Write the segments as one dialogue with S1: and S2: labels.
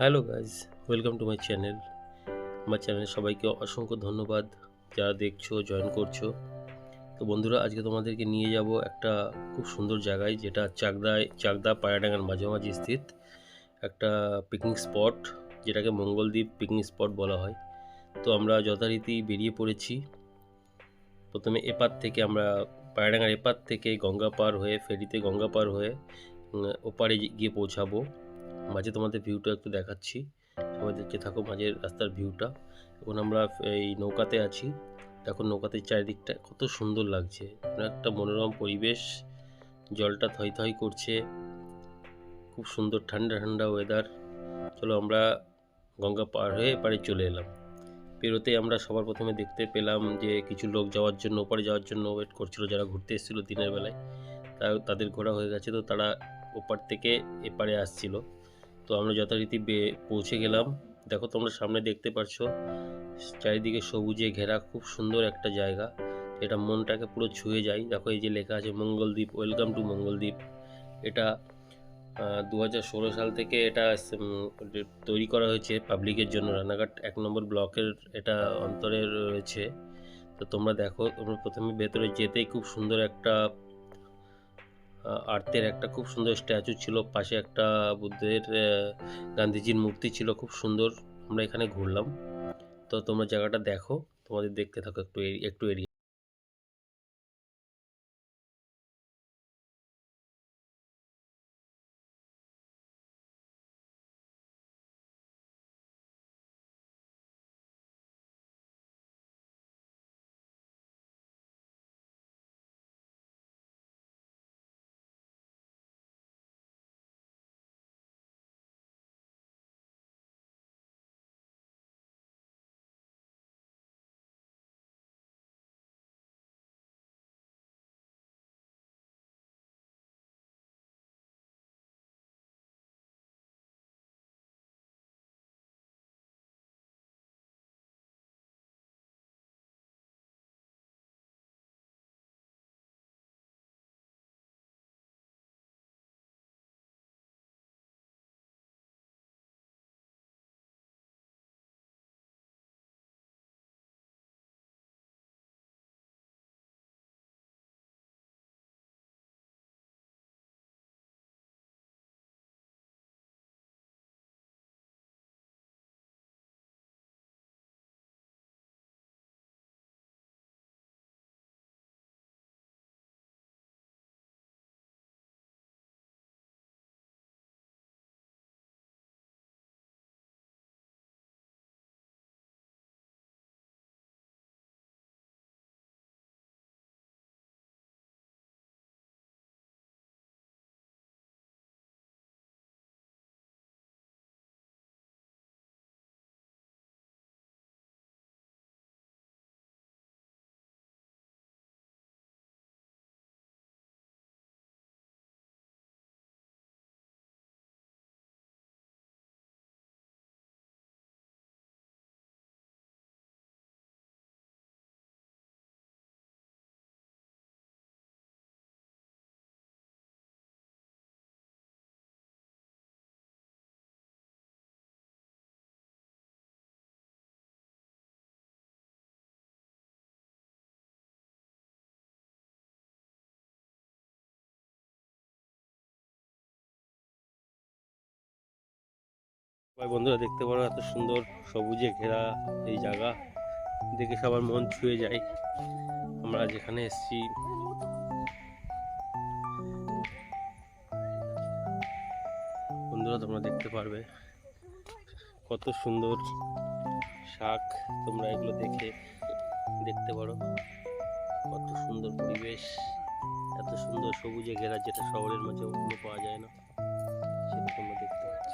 S1: Hello guys welcome to my channel. আমার চ্যানেলে সবাইকে অসংখ্য ধন্যবাদ যারা দেখছ, জয়েন করছ। তো বন্ধুরা, আজকে তোমাদেরকে নিয়ে যাব একটা খুব সুন্দর জায়গায়, যেটা চাকদায় চাকদা পায়রাডাঙ্গার মাঝামাঝি স্থিত একটা পিকনিক স্পট যেটাকে মঙ্গলদ্বীপ পিকনিক স্পট বলা হয়। তো আমরা যথারীতি বেরিয়ে পড়েছি। প্রথমে এপার থেকে আমরা পায়রাডাঙ্গার এপার থেকে গঙ্গা পার হয়ে, ফেরিতে গঙ্গা পার হয়ে ওপারে গিয়ে পৌঁছাবো। মাঝে তোমাদের ভিউটা একটু দেখাচ্ছি। সবাই দেখতে থাকো মাঝের রাস্তার ভিউটা এখন আমরা এই নৌকাতে আছি। এখন নৌকাতে চারিদিকটা কত সুন্দর লাগছে। একটা মনোরম পরিবেশ। জলটা থই থই করছে। খুব সুন্দর ঠান্ডা ঠান্ডা ওয়েদার চলো আমরা গঙ্গা পার হয়ে এপারে চলে এলাম। পেরোতে আমরা সবার প্রথমে দেখতে পেলাম যে কিছু লোক যাওয়ার জন্য, ওপারে যাওয়ার জন্য ওয়েট করছিল, যারা ঘুরতে এসেছিল দিনের বেলায়। তা তাদের ঘোরা হয়ে গেছে তো তারা ওপার থেকে এপারে আসছিল। তো আমরা যথারীতি পৌঁছে গেলাম। দেখো তোমরা সামনে দেখতে পাচ্ছ চারিদিকে সবুজে ঘেরা, খুব সুন্দর একটা জায়গা। এটা মনটাকে পুরো ছুঁয়ে যায়। দেখো এই যে লেখা আছে মঙ্গলদ্বীপ ওয়েলকাম টু মঙ্গলদ্বীপ। এটা দু হাজার ষোলো সাল থেকে এটা তৈরি করা হয়েছে পাবলিকের জন্য। রানাঘাট এক নম্বর ব্লকের এটা অন্তরে রয়েছে। তো তোমরা দেখো, তোমরা প্রথমে ভেতরে যেতেই খুব সুন্দর একটা আর্তের একটা খুব সুন্দর স্ট্যাচু ছিল, পাশে একটা বুদ্ধের গান্ধীজির মূর্তি ছিল, খুব সুন্দর, আমরা এখানে ঘুরলাম। তো তোমরা জায়গাটা দেখো, তোমাদের দেখতে থাকো, একটু একটু এরিয়া। ভাই বন্ধুরা দেখতে পারো এত সুন্দর সবুজে ঘেরা এই জায়গা। দেখে সবার মন ছুঁয়ে যায়। আমরা যেখানে এসছি। বন্ধুরা, তোমরা দেখতে পারবে কত সুন্দর শাক তোমরা এগুলো দেখে দেখতে পারো। কত সুন্দর পরিবেশ, এত সুন্দর সবুজে ঘেরা যেটা শহরের মাঝে অন্য পাওয়া যায় না, সেটা তোমরা দেখতে পাচ্ছ।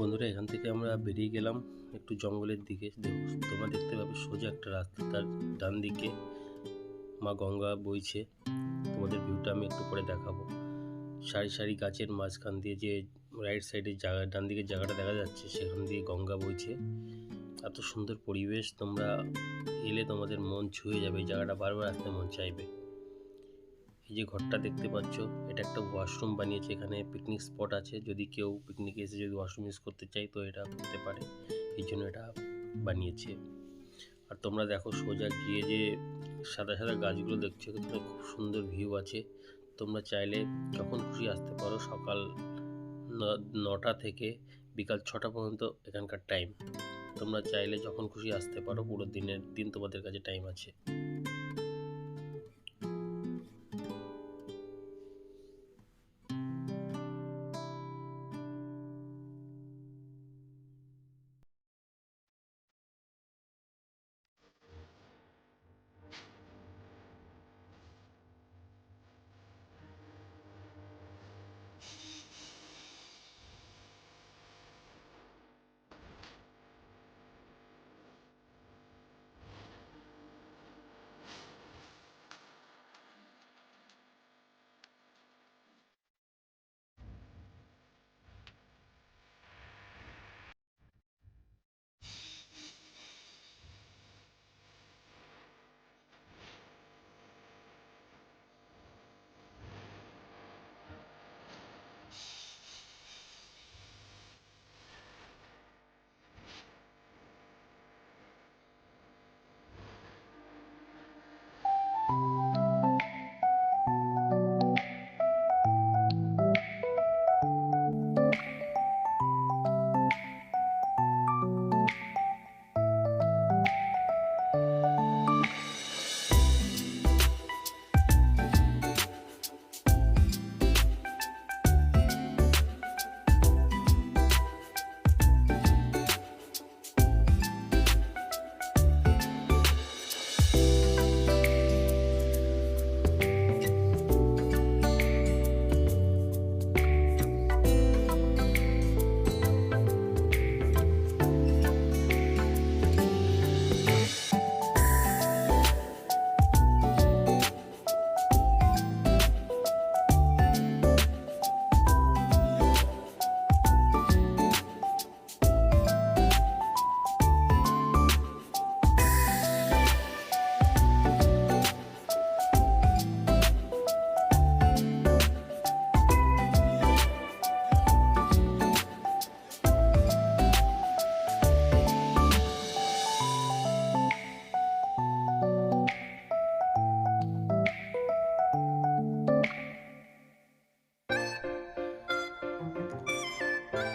S1: বন্ধুরা, এখান থেকে আমরা বেরিয়ে গেলাম একটু জঙ্গলের দিকে। তোমরা দেখতে পাবে সোজা একটা রাস্তা, তার ডান দিকে মা গঙ্গা বইছে। তোমাদের ভিউটা আমি একটু পরে দেখাবো। সারি সারি গাছের মাঝখান দিয়ে যে রাইট সাইডে জায়গা ডান দিকের জায়গাটা দেখা যাচ্ছে, সেখান দিয়ে গঙ্গা বইছে। এত সুন্দর পরিবেশ, তোমরা এলে তোমাদের মন ছুঁয়ে যাবে, এই জায়গাটা বারবার আসতে মন চাইবে। যে ঘরটা দেখতে পাচ্ছ, এটা একটা ওয়াশরুম বানিয়েছে। এখানে পিকনিক স্পট আছে। যদি কেউ পিকনিকে এসে যদি ওয়াশরুম ইউজ করতে চাই তো এটা করতে পারে। এই জন্য এটা বানিয়েছে। আর তোমরা দেখো সোজা গিয়ে যে সাদা সাদা গাছগুলো দেখছ, এখানে খুব সুন্দর ভিউ আছে। তোমরা চাইলে যখন খুশি আসতে পারো, সকাল নটা থেকে বিকাল ছটা পর্যন্ত এখানকার টাইম তোমরা চাইলে যখন খুশি আসতে পারো, পুরো দিনের দিন তোমাদের কাছে টাইম আছে।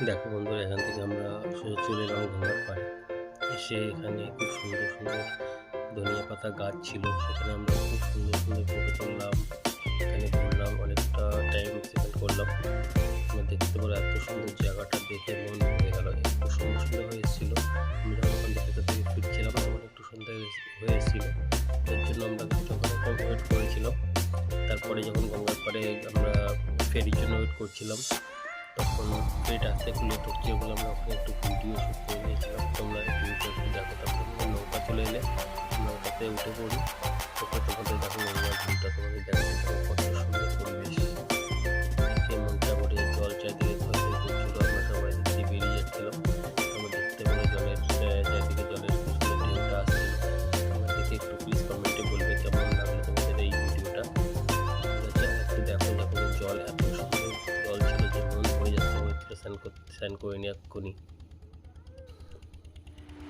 S1: দেখো বন্ধুরা, এখান থেকে আমরা চলে এলাম গঙ্গার পাড়ে। এসে এখানে খুব সুন্দর সুন্দর ধনিয়া পাতা গাছ ছিল, সেখানে আমরা খুব সুন্দর সুন্দর ফটো তুললাম। এখানে ঘুরলাম, অনেকটা টাইম স্পেন্ড করলাম। আমরা দেখতে পারো এত সুন্দর জায়গাটা দেখে মন ভরে গেল। একটু সুন্দর সুন্দর হয়ে এসেছিল। আমরা যখন ওখান থেকে থেকে ফিরছিলাম, তখন একটু সন্ধ্যা হয়ে এসেছিল। এর জন্য আমরা কিছুক্ষণ ওয়েট করেছিলাম। তারপরে যখন গঙ্গার পাড়ে আমরা ফেরির জন্য ওয়েট করছিলাম, তখন ফেরিটা আছে লেট বলে আমরা ওখানে একটু ভিডিও শ্যুট করে নিয়েছিলাম। তোমরা একটু দেখো, তারপর নৌকা চলে এলে নৌকাতে উঠে পড়ি। ওখানে স্নান করে নি এক্ষুনি।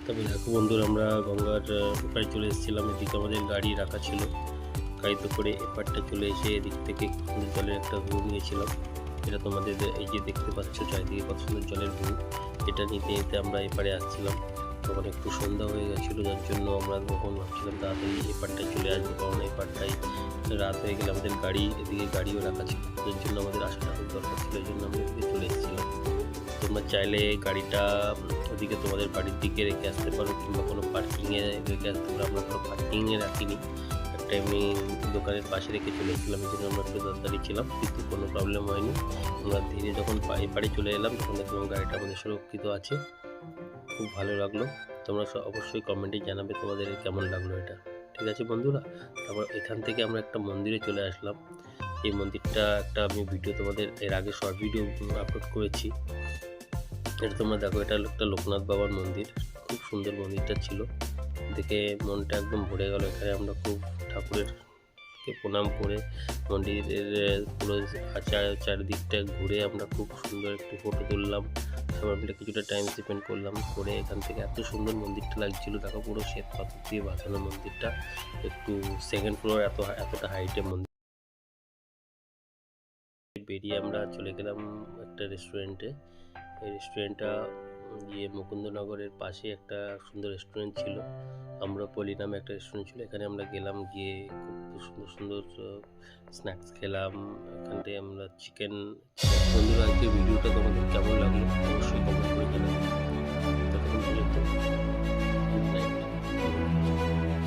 S1: তবে দেখো বন্ধুরা, আমরা গঙ্গার ওপারে চলে এসেছিলাম। এদিকে আমাদের গাড়ি রাখা ছিল। গাড়িতে করে এপারটা চলে এসে এদিক থেকে জলের একটা ভিউ নিয়েছিলাম। এটা তোমাদের এই যে দেখতে পাচ্ছ, চারিদিকে কত সুন্দর জলের ভিউ এটা নিতে নিতে আমরা এপারে আসছিলাম। তখন একটু সন্ধ্যা হয়ে গেছিল, যার জন্য আমরা তখন ভাবছিলাম তাড়াতাড়ি এপারটায় চলে আসব। কারণ এপারটায় রাত হয়ে গেলে আমাদের গাড়ি, এদিকে গাড়িও রাখা ছিল। যার জন্য আমাদের আসাটা খুব দরকার ছিল। এই জন্য আমরা চলে এসেছিলাম। তোমরা চাইলে গাড়িটা ওদিকে তোমাদের বাড়ির দিকে রেখে আসতে পারো কিংবা কোনো পার্কিংয়ে রেখে আসতে পারো। আমরা কোনো পার্কিংয়ে রাখিনি। একটা এমনি দোকানের পাশে রেখে চলে এসেছিলাম এই জন্য আমরা একটু দাঁড়িয়ে ছিলাম, কিন্তু কোনো প্রবলেম হয়নি। আমরা ধীরে যখন পায়ে পাড়ে চলে এলাম, তখন দেখলাম গাড়িটা আমাদের সুরক্ষিত আছে। খুব ভালো লাগল। তোমরা অবশ্যই কমেন্টে জানাবে তোমাদের কেমন লাগল এটা। ঠিক আছে বন্ধুরা? তারপর এখান থেকে আমরা একটা মন্দিরে চলে আসলাম। এই মন্দিরটা একটা আমি ভিডিও তোমাদের, এর আগে শর্ট ভিডিও আপলোড করেছি। এটা তোমরা দেখো, এটা একটা লোকনাথ বাবার মন্দির। খুব সুন্দর মন্দিরটা ছিল। দেখে মনটা একদম ভরে গেল। এখানে আমরা খুব ঠাকুরের প্রণাম করে মন্দিরের পুরো চার চারিদিকটা ঘুরে আমরা খুব সুন্দর একটু ফটো তুললাম। সবাই মিলে কিছুটা টাইম স্পেন্ড করলাম করে এখান থেকে এত সুন্দর মন্দিরটা লাগছিল। দেখো পুরো শ্বেত পাথর দিয়ে বাঁধানো মন্দিরটা। একটু সেকেন্ড ফ্লোর এত, এতটা হাইটে মন্দির। বেরিয়ে আমরা চলে গেলাম একটা রেস্টুরেন্টে এই রেস্টুরেন্টটা গিয়ে মুকুন্দনগরের পাশে একটা সুন্দর রেস্টুরেন্ট ছিল। আমরা পলি নামে একটা রেস্টুরেন্ট ছিল। এখানে আমরা গেলাম, গিয়ে খুব সুন্দর সুন্দর স্ন্যাক্স খেলাম। এখান থেকে আমরা চিকেন বন্ধুরা, আজকে ভিডিওটা তোমাদের কেমন লাগল? অবশ্যই কমেন্ট করে নাইট